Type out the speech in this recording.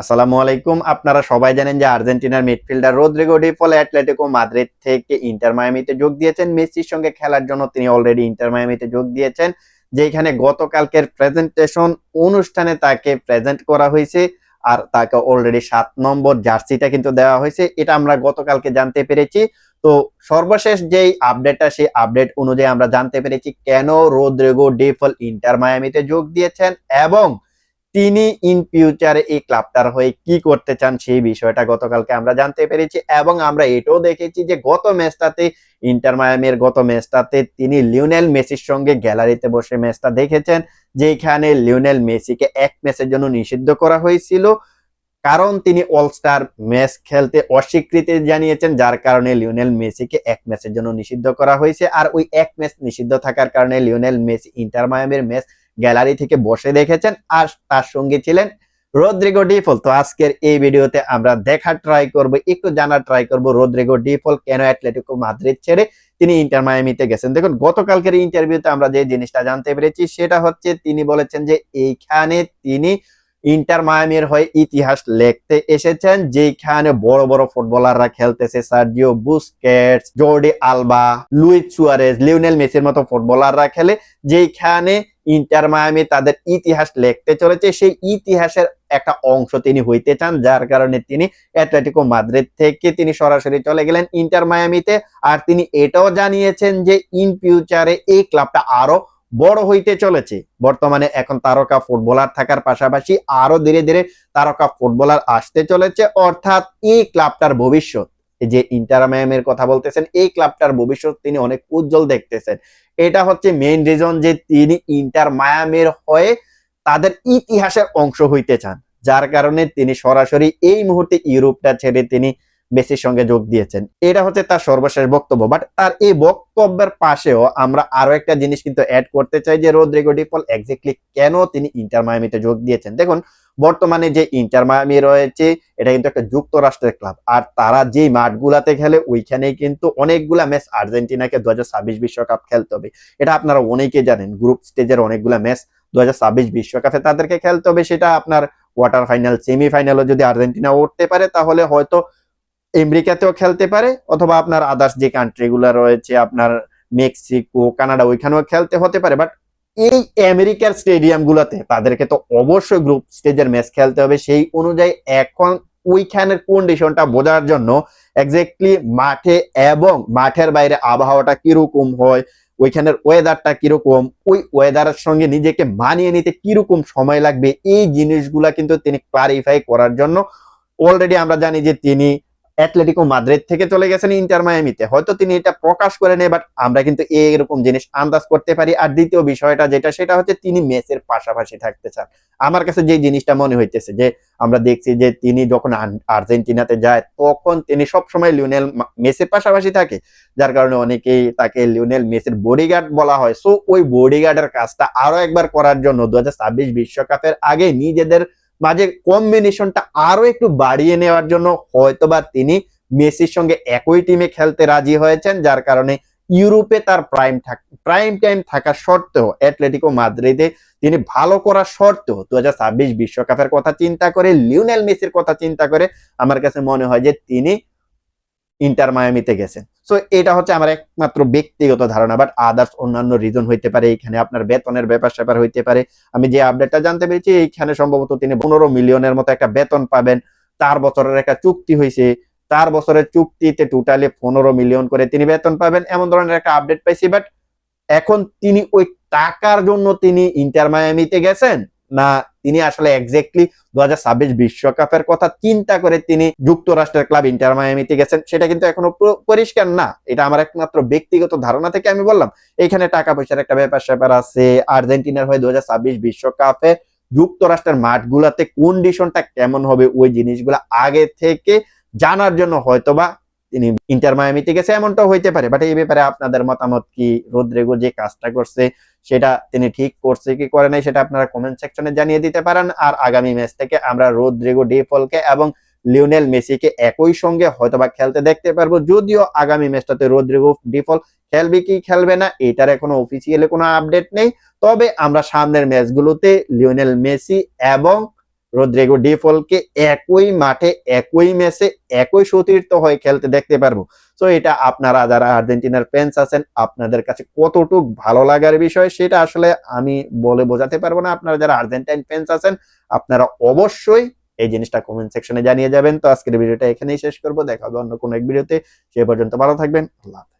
আসসালামু আলাইকুম। আপনারা সবাই জানেন যে আর্জেন্টিনার midfielder Rodrigo De Paul Atletico Madrid থেকে ইন্টার মায়ামিতে যোগ দিয়েছেন। মেসির সঙ্গে খেলার জন্য তিনি অলরেডি ইন্টার মায়ামিতে যোগ দিয়েছেন, যেখানে গতকালকের প্রেজেন্টেশন অনুষ্ঠানে তাকে প্রেজেন্ট করা হয়েছে আর তাকে অলরেডি সাত নম্বর জার্সিটা কিন্তু দেওয়া হয়েছে। এটা আমরা গতকালকে জানতে পেরেছি। তো সর্বশেষ যেই আপডেটটা সেই আপডেট অনুযায়ী আমরা জানতে পেরেছি কেন রোদ্রিগো ডিফল ইন্টার মায়ামিতে যোগ দিয়েছেন এবং তিনি ইন ফিউচারে এই ক্লাবটার হয়ে কি করতে চান সেই বিষয়টা গতকালকে আমরা জানতে পেরেছি এবং আমরা এটাও দেখেছি যে গত ম্যাচটাতে ইন্টার মায়ামের গত ম্যাচটাতে তিনি লিওনেল মেসির সঙ্গে গ্যালারিতে বসে ম্যাচটা দেখেছেন, যেখানে লিওনেল মেসিকে এক ম্যাচের জন্য নিষিদ্ধ করা হয়েছিল। কারণ তিনি অলস্টার ম্যাচ খেলতে অস্বীকৃতি জানিয়েছেন, যার কারণে লিওনেল মেসিকে এক ম্যাচের জন্য নিষিদ্ধ করা হয়েছে। আর ওই এক ম্যাচ নিষিদ্ধ থাকার কারণে লিওনেল মেসি ইন্টার মায়ামের ম্যাচ গ্যালারি থেকে বসে দেখেছেন আর তার সঙ্গে ছিলেন রোদ্রিগো ডিফল। তো আজকের এই ভিডিওতে আমরা দেখার ট্রাই করব, একটু জানার ট্রাই করব রোদ্রিগো ডিফল কেন অ্যাটলেটিকো মাদ্রিদ ছেড়ে তিনি ইন্টার মায়ামিতে গেছেন। দেখুন, গতকালকের ইন্টারভিউতে আমরা যে জিনিসটা জানতে পেরেছি, সেটা হচ্ছে তিনি বলেছেন যে এইখানে তিনি ইন্টার মায়ামির হয়ে ইতিহাস লিখতে এসেছেন যেখানে বড় বড় ফুটবলাররা খেলতেছে, Sergio Busquets, Jordi Alba, Luis Suarez, Lionel মেসির মতো ফুটবলাররা খেলে যেখানে ইন্টার মায়ামি তাদের ইতিহাস লিখতে চলেছে, সেই ইতিহাসের একটা অংশ তিনি হইতে চান, যার কারণে তিনি অ্যাটলেটিকো মাদ্রিদ থেকে তিনি সরাসরি চলে গেলেন ইন্টার মায়ামিতে। আর তিনি এটাও জানিয়েছেন যে, ইন ফিউচারে এই ক্লাবটা আরও বড় হইতে চলেছে। বর্তমানে এখন তারকা ফুটবলার থাকার পাশাপাশি আরও ধীরে ধীরে তারকা ফুটবলার আসতে চলেছে। অর্থাৎ এই ক্লাবটার ভবিষ্যৎ যে ইন্টার মায়ামের কথা বলতেছেন, এই ক্লাবটার ভবিষ্যৎ তিনি অনেক উজ্জ্বল দেখতেছেন। এটা হচ্ছে মেইন রিজন যে তিনি ইন্টার মায়ামের হয়ে তাদের ইতিহাসের অংশ হইতে চান। যার কারণে তিনি সরাসরি এই মুহূর্তে ইউরোপটা ছেড়ে তিনি মেসির সঙ্গে যোগ দিয়েছেন। এটা হচ্ছে তার সর্বশেষ বক্তব্য বাট তার এই বক্তব্যের পাশেও আমরা আরও একটা জিনিস কিন্তু অ্যাড করতে চাই যে রোদ্রিগো ডিপল এক্স্যাক্টলি কেন তিনি ইন্টার মায়ামিতে যোগ দিয়েছেন। দেখুন, বর্তমানে যে ইন্টার মায়ামি রয়েছে, এটা কিন্তু একটা যুক্তরাষ্ট্রের ক্লাব আর তারা যে মাঠগুলাতে খেলে ওইখানে কিন্তু অনেকগুলা ম্যাচ আর্জেন্টিনাকে দু বিশ্বকাপ খেলতে হবে। এটা আপনারা অনেকে জানেন গ্রুপ স্টেজের অনেকগুলা ম্যাচ দু বিশ্বকাপে তাদেরকে খেলতে হবে, সেটা আপনার কোয়ার্টার ফাইনাল সেমিফাইনালও যদি আর্জেন্টিনা উঠতে পারে, তাহলে হয়তো আমেরিকাতেও খেলতে পারে, অথবা আপনার আদার্স যে কান্ট্রি গুলা রয়েছে, আপনার মেক্সিকো, কানাডা, ওইখানেও খেলতে হতে পারে। বাট এই আমেরিকার স্টেডিয়াম গুলাতে তাদেরকে তো অবশ্যই গ্রুপ স্টেজের ম্যাচ খেলতে হবে। সেই অনুযায়ী এখন ওইখানের কন্ডিশনটা বোঝার জন্য এক্স্যাক্টলি মাঠে এবং মাঠের বাইরে আবহাওয়াটা কীরকম হয়, ওইখানের ওয়েদারটা কীরকম, ওই ওয়েদারের সঙ্গে নিজেকে মানিয়ে নিতে কীরকম সময় লাগবে, এই জিনিসগুলা কিন্তু তিনি ক্লারিফাই করার জন্য অলরেডি আমরা জানি যে তিনি অ্যাটলেটিকো মাদ্রিদ থেকে চলে গেছেন ইন্টার মায়ামিতে হয়তো তিনি এটা প্রকাশ করে নেই বাট আমরা কিন্তু এরকম জিনিস আন্দাজ করতে পারি। আর দ্বিতীয় বিষয়টা যেটা, সেটা হচ্ছে তিনি মেসের পাশাপাশি থাকতে চান। আমার কাছে যে জিনিসটা মনে হইতেছে যে, আমরা দেখছি যে তিনি যখন আর্জেন্টিনাতে যায়, তখন তিনি সবসময় লিওনেল মেসের পাশাপাশি থাকে। যার কারণে অনেকেই তাকে লিওনেল মেসের বডিগার্ড বলা হয়। সো ওই বডিগার্ডের কাজটা আরও একবার করার জন্য দু বিশ্বকাপের আগে নিজেদের মাঝে কম্বিনেশনটা আরও একটু বাড়িয়ে নেওয়ার জন্য হয়তোবা তিনি মেসির সঙ্গে একই টিমে খেলতে রাজি হয়েছেন, যার কারণে ইউরোপে তার প্রাইম প্রাইম টাইম থাকা সত্ত্বেও অ্যাটলেটিকো মাদ্রিদে তিনি ভালো করা সত্ত্বেও দু হাজার বিশ্বকাপের কথা চিন্তা করে, লিওনেল মেসির কথা চিন্তা করে আমার কাছে মনে হয় যে তিনি ইন্টার মায়ামিতে গেছেন সো এটা হচ্ছে আমার একমাত্র ব্যক্তিগত ধারণা বাট আদার্স অন্যান্য রিজন হইতে পারে, এখানে আপনার বেতনের ব্যাপার স্যাপার হইতে পারে। আমি যে আপডেটটা জানতে পেরেছি, এইখানে সম্ভবত তিনি পনেরো মিলিয়নের মতো একটা বেতন পাবেন। চার বছরের একটা চুক্তি হয়েছে চার বছরের চুক্তিতে টোটালি পনেরো মিলিয়ন করে তিনি বেতন পাবেন, এমন ধরনের একটা আপডেট পাইছি বাট এখন তিনি ওই টাকার জন্য তিনি ইন্টার মায়ামিতে গেছেন। না, তিনি আসলে এক্স্যাক্টলি দু হাজার বিশ্বকাপের কথা চিন্তা করে তিনি যুক্তরাষ্ট্রের ক্লাব ইন্টার মায়ামিতে গেছেন, সেটা কিন্তু এখনও পরিষ্কার না। এটা আমার একমাত্র ব্যক্তিগত ধারণা থেকে আমি বললাম। এখানে টাকা পয়সার একটা ব্যাপার স্যাপার আছে, আর্জেন্টিনার হয়ে দু বিশ্বকাপে যুক্তরাষ্ট্রের মাঠগুলাতে কন্ডিশনটা কেমন হবে, ওই জিনিসগুলো আগে থেকে জানার জন্য হয়তোবা তিনি ইন্টার মায়ামিতে গেছে, এমনটাও হইতে পারে। বাট এই ব্যাপারে আপনাদের মতামত কি? রোদ্রেগো যে কাজটা করছে, সেটা তিনি ঠিক করছে কি করে নাই, সেটা আপনারা কমেন্ট সেকশনে জানিয়ে দিতে পারেন। আর আগামী ম্যাচ থেকে আমরা রোদ্রেগো ডিফলকে এবং লিওনেল মেসিকে একই সঙ্গে হয়তোবা খেলতে দেখতে পারব। যদিও আগামী ম্যাচটাতে রোদ্রিগো ডিফল খেলবে কি খেলবে না, এটার এখনও অফিসিয়ালি কোনো আপডেট নেই। তবে আমরা সামনের ম্যাচগুলোতে লিওনেল মেসি এবং রদ্রিগো ডিফলকে একই মাঠে, একই ম্যাচে, একই সতীর্থ হয়ে খেলতে দেখতে পারব। তো এটা আপনারা যারা আর্জেন্টিনার ফ্যান্স আছেন, আপনাদের কাছে কতটুক ভালো লাগার বিষয় সেটা আসলে আমি বলে বোঝাতে পারব না। আপনারা যারা আর্জেন্টাইন ফ্যান্স আছেন, আপনারা অবশ্যই এই জিনিসটা কমেন্ট সেকশনে জানিয়ে যাবেন। তো আজকের ভিডিওটা এখানেই শেষ করব। দেখা হবে অন্য কোনো এক ভিডিওতে। সে পর্যন্ত ভালো থাকবেন। আল্লাহ।